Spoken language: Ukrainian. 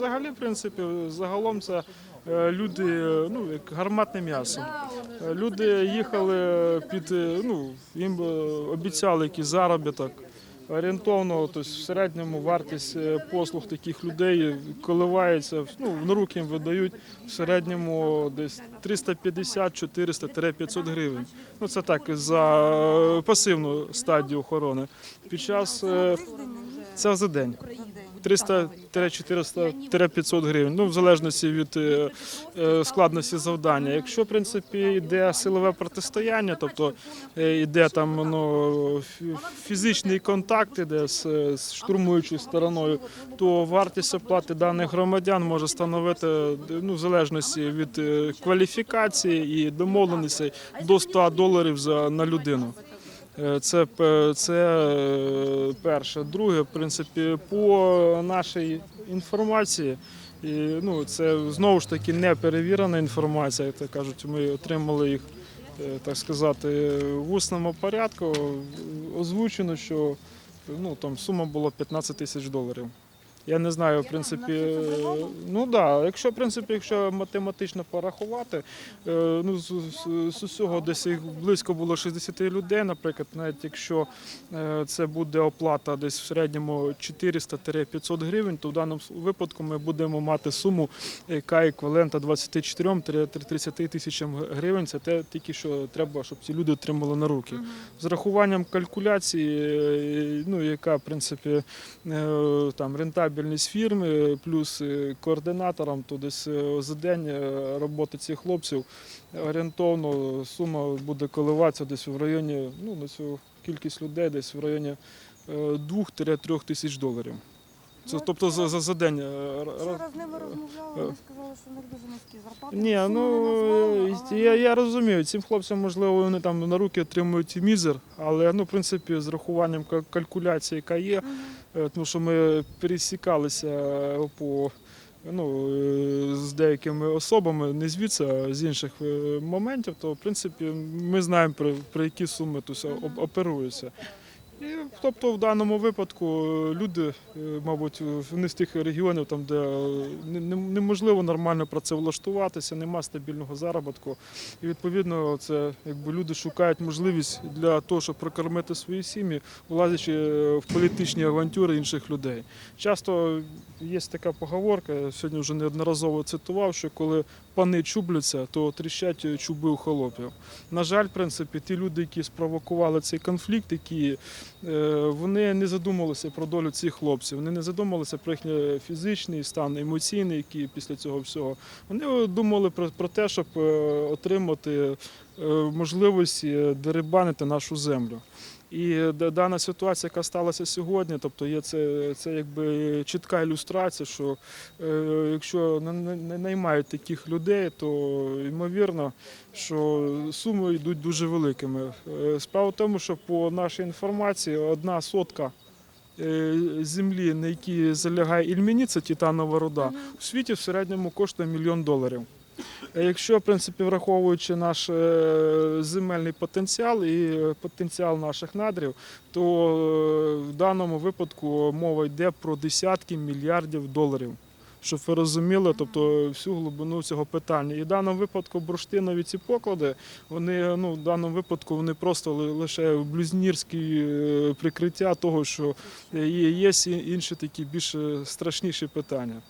Взагалі, в принципі, загалом це е, люди, ну, як гарматне м'ясо. Люди їхали під, е, ну, їм е, обіцяли якийсь заробіток. Орієнтовно, тобто в середньому вартість послуг таких людей коливається, ну, на руки їм видають в середньому десь 350-400-500 гривень. Ну це так за пасивну стадію охорони. Під час це за день. 300-400-500 гривень, ну в залежності від е, е, складності завдання. Якщо в принципі йде силове протистояння, тобто е, йде там ну, фізичний контакт іде з, з штурмуючою стороною, то вартість оплати даних громадян може становити ну, в залежності від кваліфікації і домовленостей до 100 доларів за на людину. Е, Це, це е, перше. Друге, в принципі, по нашій інформації, і, ну, це знову ж таки не перевірена інформація, як то кажуть. Ми отримали їх, е, так сказати, в усному порядку. Озвучено, що ну, там сума була 15 тисяч доларів. Я не знаю, в принципі, ну да, якщо в принципі, якщо математично порахувати, е, ну з, з, з усього десь їх близько було 60 людей, наприклад, навіть якщо е, це буде оплата десь в середньому 400-500 гривень, то в даному випадку ми будемо мати суму, яка еквівалента 24-30 тисячам гривень. Це те тільки що треба, щоб ці люди отримали на руки. З рахуванням калькуляції, е, ну яка в принципі там рентабельність фірми, плюс е, координаторам, то десь е, за день е, роботи цих хлопців орієнтовно сума буде коливатися десь в районі, ну на цю кількість людей, десь в районі 2-3 тисяч доларів. Це тобто за, за, за день. Вчора з ними розмовляла, вони сказали, що в них дуже низькі зарплати. Ні, ну назвали, я, я розумію, цим хлопцям можливо вони там на руки отримують мізер, але ну в принципі з рахуванням калькуляції, яка є, е, тому що ми пересікалися е, по. Ну, е, з деякими особами, не звідси, а з інших е, моментів, то в принципі ми знаємо про, про які суми тут оп- оперуються. І, тобто в даному випадку е, люди, е, мабуть, вони з тих регіонів, там, де е, не- не- неможливо нормально працевлаштуватися, нема стабільного заробітку. І відповідно, це якби люди шукають можливість для того, щоб прокормити свої сім'ї, влазячи в політичні авантюри інших людей. Часто є така поговорка, я сьогодні вже неодноразово цитував, що коли пани чубляться, то тріщать чуби у холопів. На жаль, в принципі, ті люди, які спровокували цей конфлікт, які вони не задумувалися про долю цих хлопців, вони не задумувалися про їхній фізичний стан, емоційний, який після цього всього. Вони думали про, те, щоб е, отримати можливість можливості дерибанити нашу землю. І дана ситуація, яка сталася сьогодні, тобто є це, це якби чітка ілюстрація, що е, якщо не, не- наймають таких людей, то ймовірно, що суми йдуть дуже великими. Е, Справа в тому, що по нашій інформації одна сотка е, землі, на якій залягає ільмені, це титанова руда, у світі в середньому коштує мільйон доларів. Е, Якщо, в принципі, враховуючи наш е, земельний потенціал і потенціал наших надрів, то е, в даному випадку мова йде про десятки мільярдів доларів. Щоб ви розуміли, тобто всю глибину цього питання. І в даному випадку бурштинові ці поклади, вони ну в даному випадку вони просто лише блюзнірські прикриття того, що є, інші такі більш страшніші питання.